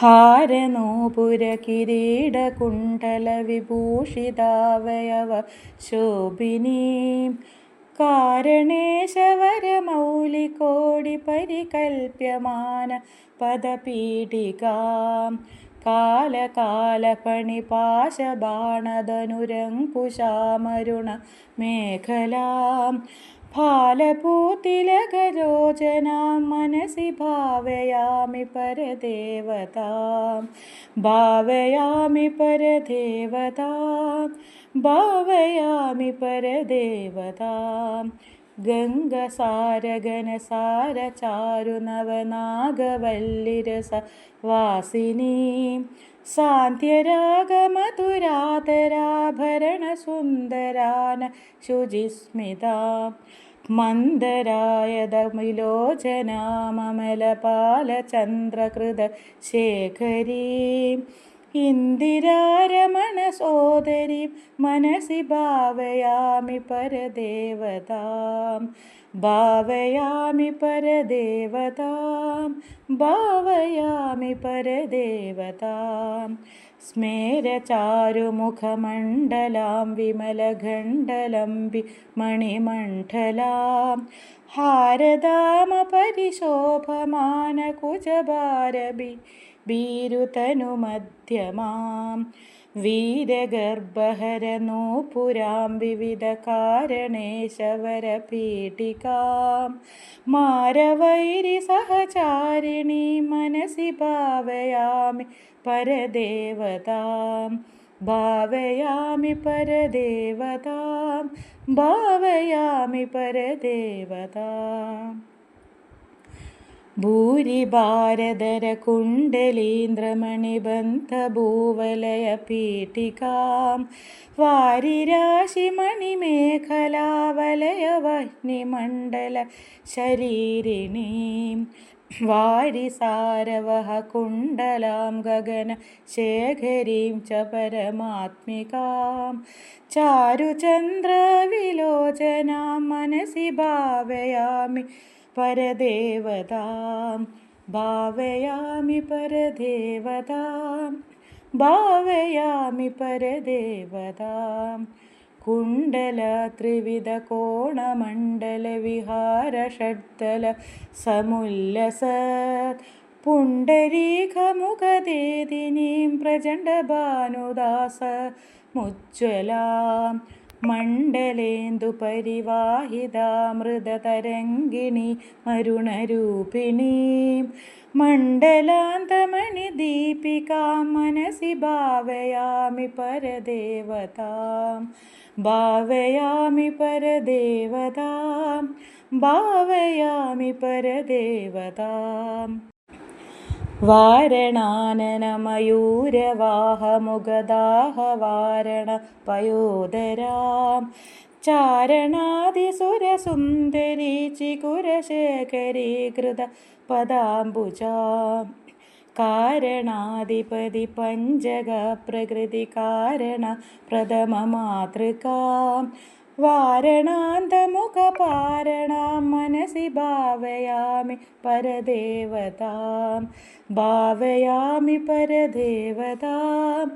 ഹാരനൂപുര കിരീടകുണ്ടല വിഭൂഷിതാവയവ ശോഭിനീം. കാരണേശവരമൗലികോടി പരികൽപ്യമാന പദപീഠികാം. കാലകാലപണിപാശബാണതനുരങ്കുശാമരുണ മേഖലാം फालपूतिलकरोचनां मनसि भावयामि परदेवतां भावयामि परदेवतां भावयामि ഗംഗസാരഗനസാരചാരുനവനാഗവല്ലിരസ വാസിനീ സാന്ത്യരാഗമധുരാതരാഭരണസുന്ദരാന ശുചിസ്മിത മന്ദരായതമിലോചനാമമലപാലചന്ദ്രകൃത ശേഖരീ ഇന്ദിരാരമണ സോ സഹോദരീം മനസി ഭാവയാമി പരദേവതാം. ഭാവയാമി പരദേവതാം. ഭാവയാമി പരദേവതാം. സ്മേരചാരുമുഖമണ്ഡലാം വിമലഖണ്ഡലംബി മണിമണ്ഡലാം. ഹാരദാമപരിശോഭമാനകുജഭാരബി ഭീരുതനുമധ്യമാം വീരഗർഭഹരനൂപുരാം വിവിധ കാരണേശവരപീഠികാം. മാരവൈരി സഹചാരിണി മനസി ഭാവയാമി പരദേവതാം. ഭാവയാമി പരദേവതാം. ഭാവയാമി പരദേവതാം. भूरिभारधरकुण्डलीन्द्रमणिबन्धभूवलयपीठिकां वारिराशिमणिमेखलावलयवह्निमण्डलशरीरिणीं वारिसारवहकुण्डलां गगनशेखरीं च परमात्मिकां चारुचन्द्रविलोचनां मनसि भावयामि പരദേവതാം. ഭാവയാമി പരദേവതാം. ഭാവയാമി പരദേവതാം. കുണ്ടല ത്രിവിധ കോണമണ്ഡല വിഹാര ഷഡ്തല സമുല്ലസ പുണ്ടരീകമുഖദേദിനീം പ്രചണ്ഡഭാനുദാസ മുജ്വലാം മണ്ഡലേന്ദു പരിവാഹിതാമൃതതരംഗിണി മരുണരൂപിണി. മണ്ഡലാന്തമണി ദീപികാ മനസി ഭാവയാമി പരദേവതാം. ഭാവയാമി പരദേവതാം. ഭാവയാമി പരദേവതാം. വാരണാനനമയൂരവാഹമുഖദാഹവാരണ പയോദരാം ചാരണാതിസുരസുന്ദരീ ചികുരശേഖരീ കൃത പദാംബുജാം കാരണാധിപതി പഞ്ചക പ്രകൃതി കാരണ പ്രഥമ മാതൃകാം वारणान्तमुखपारणां मनसि भावयामि परदेवतां भावयामि परदेवतां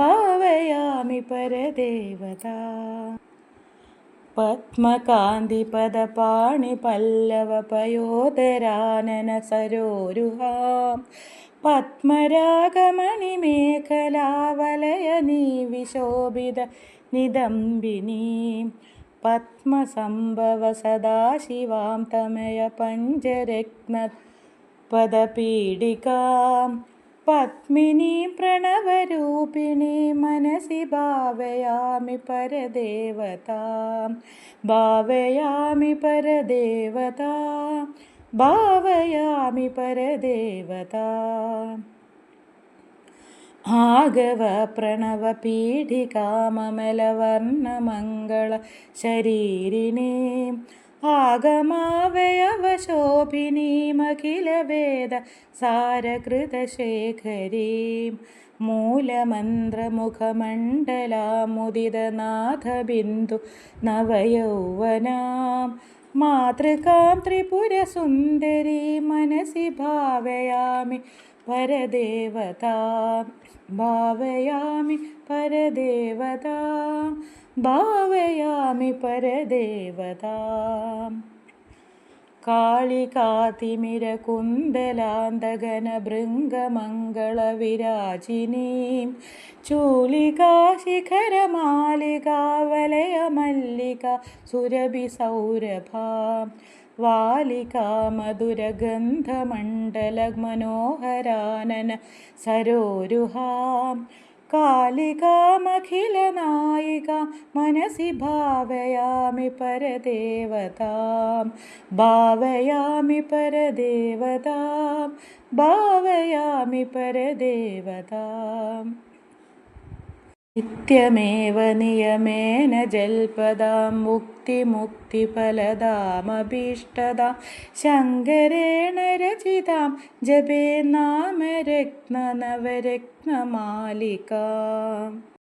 भावयामि परदेवताम् पद्मकान्तिपदपाणिपल्लवपयोधराननसरोरुहां पद्मरागमणिमेखलावलयनीविशोभितनिदम्बिनीं पद्मसम्भवसदाशिवां പത്മിനി പ്രണവരൂപിണി മനസി ഭാവയാമി പരദേവതാം. ഭാവയാമി പരദേവതാം. ഭാവയാമി പരദേവതാം. ആഗവ പ്രണവ പീഠികാമമലവർണമംഗള ശരീരിണീം. ആഗമാവയവശോഭിനീമഖിലവേദ സാരകൃതശേഖരീം മൂലമന്ത്രമുഖമണ്ഡലാമുദിതനാഥബിന്ദു നവയൗവനാം. മാതൃകാം ത്രിപുരസുന്ദരി മനസി ഭാവയാമി പരദേവതാം. ഭാവയാമി പരദേവതാം. ഭാവയാമി പരദേവതാം. കാളികാതിമിരകുന്തലാന്തകനഭൃംഗമംഗളവിരാജിനീം ചൂലികാശിഖരമാലികാവലയമല്ലിക സുരഭി സൗരഭാം. വാലികാമധുരഗന്ധമണ്ഡലമനോഹരാനന സരോരുഹാം. कालिकामखिलनायिका मनसि भावयामि परदेवतां भावयामि परदेवतां भावयामि परदेवताम् നിത്യമേവ നിയമേന ജൽപദാം മുക്തിമുക്തിഫലദാമഭീഷ്ടതാം ശങ്കരേണ രചിതാം ജപേ നാമരത്നനവരത്നമാലികാം.